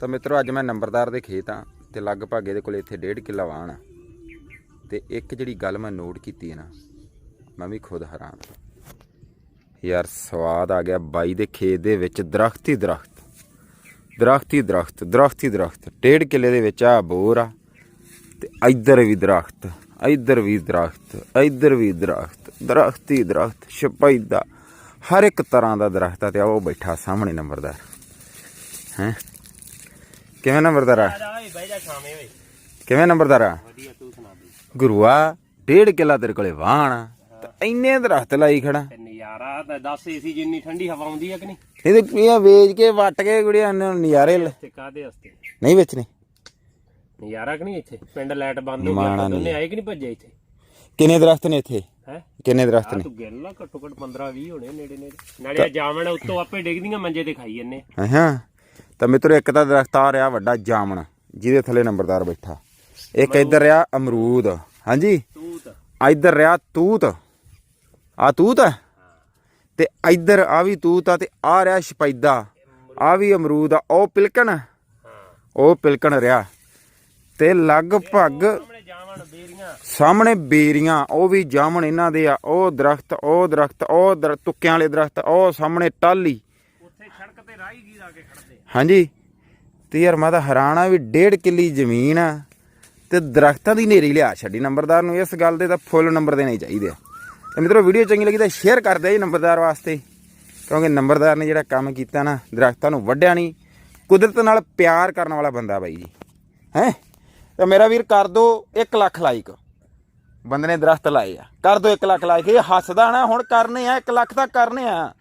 ਤਾਂ ਮਿੱਤਰੋ, ਅੱਜ ਮੈਂ ਨੰਬਰਦਾਰ ਦੇ ਖੇਤ ਆ ਤੇ ਲਗਭਗ ਇਹਦੇ ਕੋਲ ਇੱਥੇ 1.5 ਕਿੱਲਾ ਵਾਣ ਆ। ਤੇ ਇੱਕ ਜਿਹੜੀ ਗੱਲ ਮੈਂ ਨੋਟ ਕੀਤੀ ਹੈ ਨਾ, ਮੈਂ ਵੀ ਖੁਦ ਹੈਰਾਨ ਯਾਰ, ਸਵਾਦ ਆ ਗਿਆ ਬਾਈ ਦੇ ਖੇਤ ਦੇ ਵਿੱਚ ਦਰਖਤ ਹੀ ਦਰਖਤ। ਦਰਖਤ ਹੀ ਦਰਖਤ ਦਰਖਤ ਹੀ ਦਰਖਤ। ਡੇਢ ਕਿੱਲੇ ਦੇ ਵਿੱਚ ਆ ਬੋਰ ਆ ਤੇ ਇੱਧਰ ਵੀ ਦਰਖਤ, ਇੱਧਰ ਵੀ ਦਰਖਤ, ਇੱਧਰ ਵੀ ਦਰਖਤ ਦਰਖਤ ਹੀ ਦਰਖਤ ਸ਼ਪੈਦਾ ਹਰ ਇੱਕ ਤਰ੍ਹਾਂ ਦਾ ਦਰਖਤ ਆ ਤੇ ਉਹ ਬੈਠਾ ਸਾਹਮਣੇ ਨੰਬਰਦਾਰ। ਹੈ? ਕਿਵੇਂ ਨੰਬਰਦਾਰ ਆ ਕਿਵੇਂ ਨੰਬਰਦਾਰ ਆ ਵਧੀਆ ਤੂੰ ਸੁਣਾ ਬਈ। ਗੁਰੂਆ ਡੇਢ ਕਿੱਲਾ ਤੇਰੇ ਕੋਲੇ ਵਾਹਣ। ਤੇ ਇੰਨੇ ਦਰਖਤ ਲਾਈ ਖੜਾ। ਨਜ਼ਾਰਾ ਤਾਂ ਦੱਸ ਏਸੀ ਜਿੰਨੀ ਠੰਡੀ ਹਵਾ ਆਉਂਦੀ ਆ ਕਿ ਨਹੀਂ? ਇਹਦੇ ਇਹ ਵੇਚ ਕੇ ਵੱਟ ਕੇ ਗੁੜਿਆ ਨਜ਼ਾਰੇ ਲੈ- ਤੇ ਕਾਦੇ ਵਾਸਤੇ? ਨਹੀਂ ਵੇਚਣੇ। ਨਜ਼ਾਰਾ ਕਿ ਨਹੀਂ ਇੱਥੇ? ਪਿੰਡ ਲਾਈਟ ਬੰਦ ਹੋ ਨਹੀਂ। ਦੋਨੇ ਆਏ ਕਿ ਨਹੀਂ ਭੱਜੇ ਇੱਥੇ? ਕਿੰਨੇ ਦਰਖਤ ਨੇ ਇੱਥੇ? ਹੈ? ਕਿੰਨੇ ਦਰਖਤ ਨੇ? ਤੂੰ ਗਿਣ ਲਾ ਘੱਟੋ ਘੱਟ 15 20 ਹੋਣੇ ਨੇੜੇ ਨੇੜੇ ਨਾਲੇ ਆ ਜਾਵਣ ਉੱਤੋਂ ਆਪੇ ਡਿੱਗਦੀਆਂ ਮੰਜੇ ਤੇ ਖਾਈ ਜੰਨੇ ਹਾਂ। ਤਾਂ ਮਿੱਤਰੋ, ਇੱਕ ਤਾਂ ਦਰਖਤ ਆ ਰਿਹਾ ਵੱਡਾ ਜਾਮਣ, ਜਿਹਦੇ ਥੱਲੇ ਨੰਬਰਦਾਰ ਬੈਠਾ। ਇੱਕ ਇੱਧਰ ਰਿਹਾ ਅਮਰੂਦ, ਹਾਂਜੀ? ਤੂੰ ਇੱਧਰ ਰਿਹਾ ਤੂਤ। ਆ ਤੂਤ ਹੈ? ਤੇ ਇੱਧਰ ਆ ਵੀ ਤੂਤ ਆ ਤੇ ਆ ਰਿਹਾ ਸ਼ਪੈਦਾ। ਆ ਵੀ ਅਮਰੂਦ ਆ, ਉਹ ਪਿਲਕਣ ਉਹ ਪਿਲਕਣ ਰਿਹਾ। ਤੇ ਲਗਭਗ ਸਾਹਮਣੇ ਬੇਰੀਆਂ, ਉਹ ਵੀ ਜਾਮਣ ਇਹਨਾਂ ਦੇ ਆ, ਉਹ ਦਰਖਤ ਉਹ ਦਰਖਤ, ਉਹ ਦਰ- ਤੁੱਕਿਆਂ ਵਾਲੇ ਦਰਖਤ, ਉਹ ਸਾਹਮਣੇ ਟਾਲੀ ਸੜਕ ਤੇ ਰਾਹੀ ਗੀਰ ਕੇ ਖੜਦੇ ਹਾਂਜੀ। ਤੇ ਯਾਰ ਮੈਂ ਤਾਂ ਹੈਰਾਨ ਆ ਵੀ ਡੇਢ ਕਿੱਲੀ ਜ਼ਮੀਨ ਆ ਤੇ ਦਰਖਤਾਂ ਦੀ ਨੇਰੀ ਲਿਆ ਛੱਡੀ ਨੰਬਰਦਾਰ ਨੂੰ। ਇਸ ਗੱਲ ਦੇ ਤਾਂ ਫੁੱਲ ਨੰਬਰ ਦੇਣੇ ਚਾਹੀਦੇ ਆ। ਤੇ ਮਿੱਤਰੋ, ਵੀਡੀਓ ਚੰਗੀ ਲੱਗੀ ਤਾਂ ਸ਼ੇਅਰ ਕਰ ਦਿਓ ਜੀ ਨੰਬਰਦਾਰ ਵਾਸਤੇ। ਕਿਉਂਕਿ ਨੰਬਰਦਾਰ ਨੇ ਜਿਹੜਾ ਕੰਮ ਕੀਤਾ ਨਾ, ਦਰਖਤਾਂ ਨੂੰ ਵੱਢਿਆ ਨਹੀਂ। ਕੁਦਰਤ ਨਾਲ ਪਿਆਰ ਕਰਨ ਵਾਲਾ ਬੰਦਾ ਬਾਈ ਜੀ। ਹੈ? ਤੇ ਮੇਰਾ ਵੀਰ ਕਰ ਦੋ 1 ਲੱਖ ਲਾਈਕ ਬੰਦੇ ਨੇ ਦਰਖਤ ਲਾਏ ਆ। ਕਰ ਦੋ 1 ਲੱਖ ਲਾਈਕ ਇਹ ਹੱਸਦਾ ਨਾ, ਹੁਣ ਕਰਨੇ ਆ 1 ਲੱਖ ਤਾਂ ਕਰਨੇ ਆ।